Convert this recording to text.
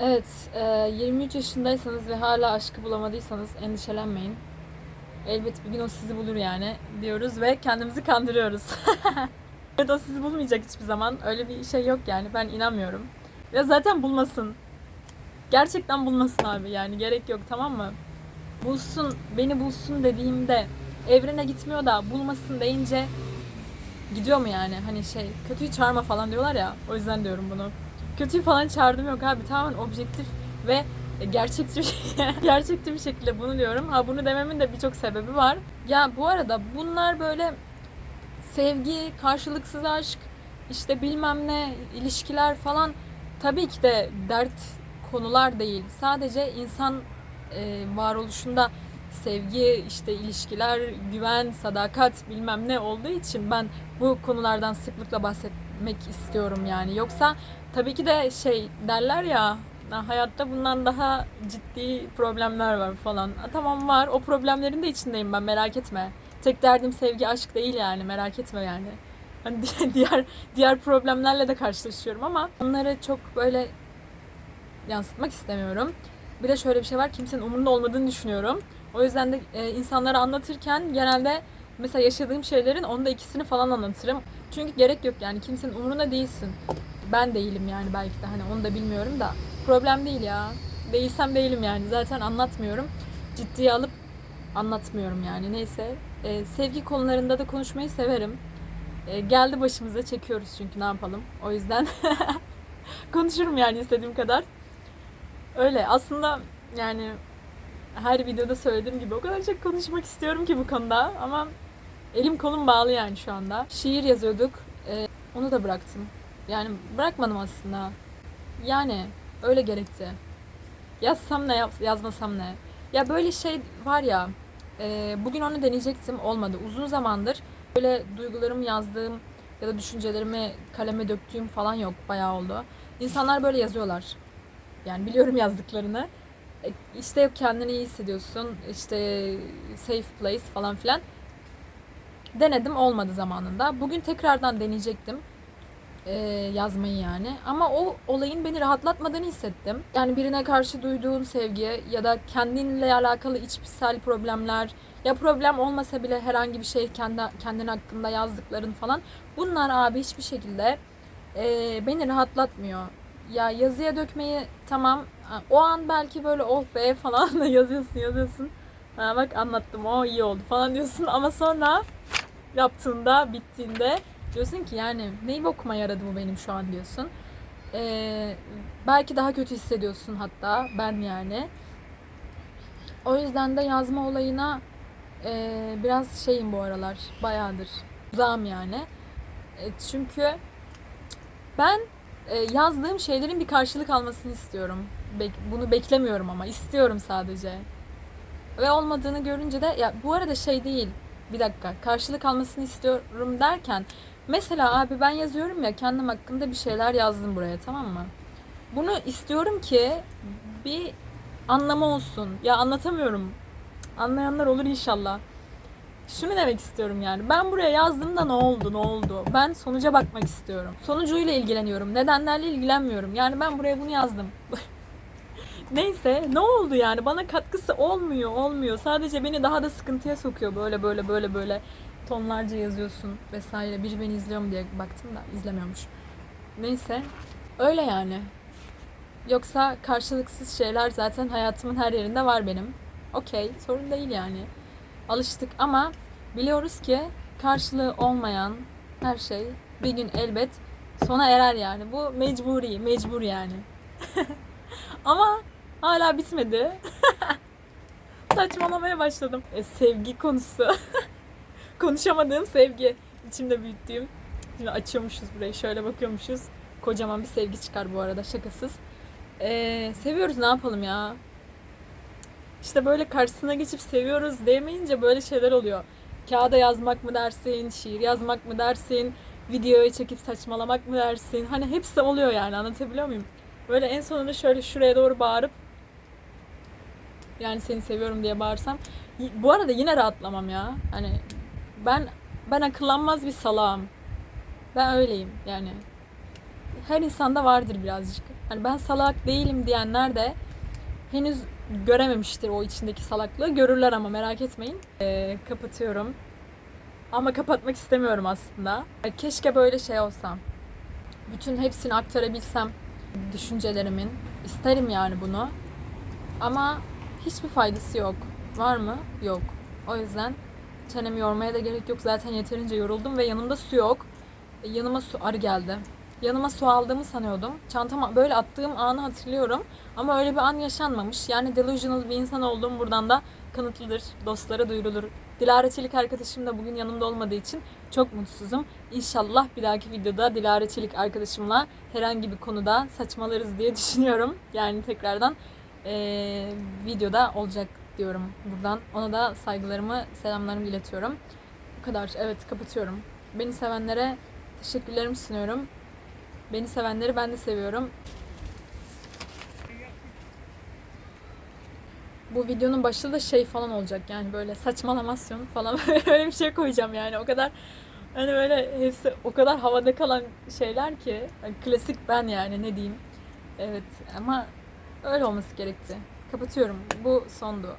Evet, e, 23 yaşındaysanız ve hala aşkı bulamadıysanız endişelenmeyin. Elbet bir gün o sizi bulur yani diyoruz ve kendimizi kandırıyoruz. evet o sizi bulmayacak hiçbir zaman. Öyle bir şey yok yani ben inanmıyorum. Ya zaten bulmasın. Gerçekten bulmasın abi yani gerek yok tamam mı? Bulsun, beni bulsun dediğimde evrene gitmiyor da bulmasın deyince gidiyor mu yani? Hani şey kötüyü çağırma falan diyorlar ya o yüzden diyorum bunu. Kötüyü falan çağırdım yok abi tamamen objektif ve gerçekçi bir şey- gerçekçi bir şekilde bunu diyorum. Ha bunu dememin de birçok sebebi var. Ya bu arada bunlar böyle sevgi, karşılıksız aşk, işte bilmem ne ilişkiler falan tabii ki de dert konular değil. Sadece insan e, varoluşunda sevgi, işte ilişkiler, güven, sadakat bilmem ne olduğu için ben bu konulardan sıklıkla bahsetmek istiyorum yani. Yoksa tabii ki de şey derler ya "Ha, hayatta bundan daha ciddi problemler var falan. Ha, tamam var. O problemlerin de içindeyim ben merak etme. Tek derdim sevgi, aşk değil yani merak etme yani. Hani di- diğer diğer problemlerle de karşılaşıyorum ama onları çok böyle yansıtmak istemiyorum. Bir de şöyle bir şey var. Kimsenin umurunda olmadığını düşünüyorum. O yüzden de e, insanlara anlatırken genelde mesela yaşadığım şeylerin onda ikisini falan anlatırım. Çünkü gerek yok yani kimsenin umurunda değilsin. Ben değilim yani belki de hani onu da bilmiyorum da. Problem değil ya. Değilsem değilim yani. Zaten anlatmıyorum. Ciddiye alıp anlatmıyorum yani. Neyse. E, sevgi konularında da konuşmayı severim. E, geldi başımıza çekiyoruz çünkü ne yapalım. O yüzden konuşurum yani istediğim kadar. Öyle aslında yani her videoda söylediğim gibi o kadar çok konuşmak istiyorum ki bu konuda ama elim kolum bağlı yani şu anda. Şiir yazıyorduk. Ee, onu da bıraktım. Yani bırakmadım aslında. Yani öyle gerekti. Yazsam ne yaz- yazmasam ne. Ya böyle şey var ya e, bugün onu deneyecektim olmadı. Uzun zamandır böyle duygularımı yazdığım ya da düşüncelerimi kaleme döktüğüm falan yok. Bayağı oldu. İnsanlar böyle yazıyorlar. Yani biliyorum yazdıklarını. İşte kendini iyi hissediyorsun. işte safe place falan filan. Denedim olmadı zamanında. Bugün tekrardan deneyecektim. e, yazmayı yani. Ama o olayın beni rahatlatmadığını hissettim. Yani birine karşı duyduğun sevgi ya da kendinle alakalı içsel problemler ya problem olmasa bile herhangi bir şey kendi kendin hakkında yazdıkların falan. Bunlar abi hiçbir şekilde e, beni rahatlatmıyor. Ya yazıya dökmeyi tamam o an belki böyle oh be falan da yazıyorsun yazıyorsun. Ha, bak anlattım o iyi oldu falan diyorsun ama sonra yaptığında bittiğinde diyorsun ki yani neyi okuma yaradı bu benim şu an diyorsun. Ee, belki daha kötü hissediyorsun hatta ben yani. O yüzden de yazma olayına e, biraz şeyim bu aralar bayağıdır uzağım yani. E, çünkü ben e, yazdığım şeylerin bir karşılık almasını istiyorum. Bunu beklemiyorum ama istiyorum sadece. Ve olmadığını görünce de ya bu arada şey değil. Bir dakika. Karşılık almasını istiyorum derken mesela abi ben yazıyorum ya kendim hakkında bir şeyler yazdım buraya tamam mı? Bunu istiyorum ki bir anlamı olsun. Ya anlatamıyorum. Anlayanlar olur inşallah. Şunu demek istiyorum yani. Ben buraya yazdığımda ne oldu, ne oldu? Ben sonuca bakmak istiyorum. Sonucuyla ilgileniyorum. Nedenlerle ilgilenmiyorum. Yani ben buraya bunu yazdım. Neyse ne oldu yani? Bana katkısı olmuyor, olmuyor. Sadece beni daha da sıkıntıya sokuyor. Böyle böyle böyle böyle tonlarca yazıyorsun vesaire. Biri beni izliyor mu diye baktım da izlemiyormuş. Neyse. Öyle yani. Yoksa karşılıksız şeyler zaten hayatımın her yerinde var benim. Okey, sorun değil yani. Alıştık ama biliyoruz ki karşılığı olmayan her şey bir gün elbet sona erer yani. Bu mecburi, mecbur yani. ama hala bitmedi. Saçmalamaya başladım. E, sevgi konusu. Konuşamadığım sevgi. İçimde büyüttüğüm. Şimdi açıyormuşuz burayı. Şöyle bakıyormuşuz. Kocaman bir sevgi çıkar bu arada şakasız. Ee, seviyoruz ne yapalım ya. İşte böyle karşısına geçip seviyoruz demeyince böyle şeyler oluyor. Kağıda yazmak mı dersin, şiir yazmak mı dersin, videoya çekip saçmalamak mı dersin? Hani hepsi oluyor yani anlatabiliyor muyum? Böyle en sonunda şöyle şuraya doğru bağırıp yani seni seviyorum diye bağırsam bu arada yine rahatlamam ya. Hani ben ben akıllanmaz bir salağım. Ben öyleyim yani. Her insanda vardır birazcık. Hani ben salak değilim diyenler de henüz görememiştir o içindeki salaklığı. Görürler ama merak etmeyin. Ee, kapatıyorum. Ama kapatmak istemiyorum aslında. Keşke böyle şey olsam. Bütün hepsini aktarabilsem düşüncelerimin. İsterim yani bunu. Ama hiçbir faydası yok. Var mı? Yok. O yüzden çenemi yormaya da gerek yok. Zaten yeterince yoruldum ve yanımda su yok. E, Yanıma su arı geldi. Yanıma su aldığımı sanıyordum. Çantama böyle attığım anı hatırlıyorum. Ama öyle bir an yaşanmamış. Yani delusional bir insan olduğum buradan da kanıtlıdır. Dostlara duyurulur. Dilara Çelik arkadaşım da bugün yanımda olmadığı için çok mutsuzum. İnşallah bir dahaki videoda Dilara Çelik arkadaşımla herhangi bir konuda saçmalarız diye düşünüyorum. Yani tekrardan eee, videoda olacak diyorum buradan. Ona da saygılarımı, selamlarımı iletiyorum. Bu kadar. Evet kapatıyorum. Beni sevenlere teşekkürlerimi sunuyorum. Beni sevenleri ben de seviyorum. Bu videonun başında da şey falan olacak yani böyle saçmalamasyon falan öyle bir şey koyacağım yani o kadar hani böyle hepsi o kadar havada kalan şeyler ki hani klasik ben yani ne diyeyim evet ama öyle olması gerekti. Kapatıyorum. Bu sondu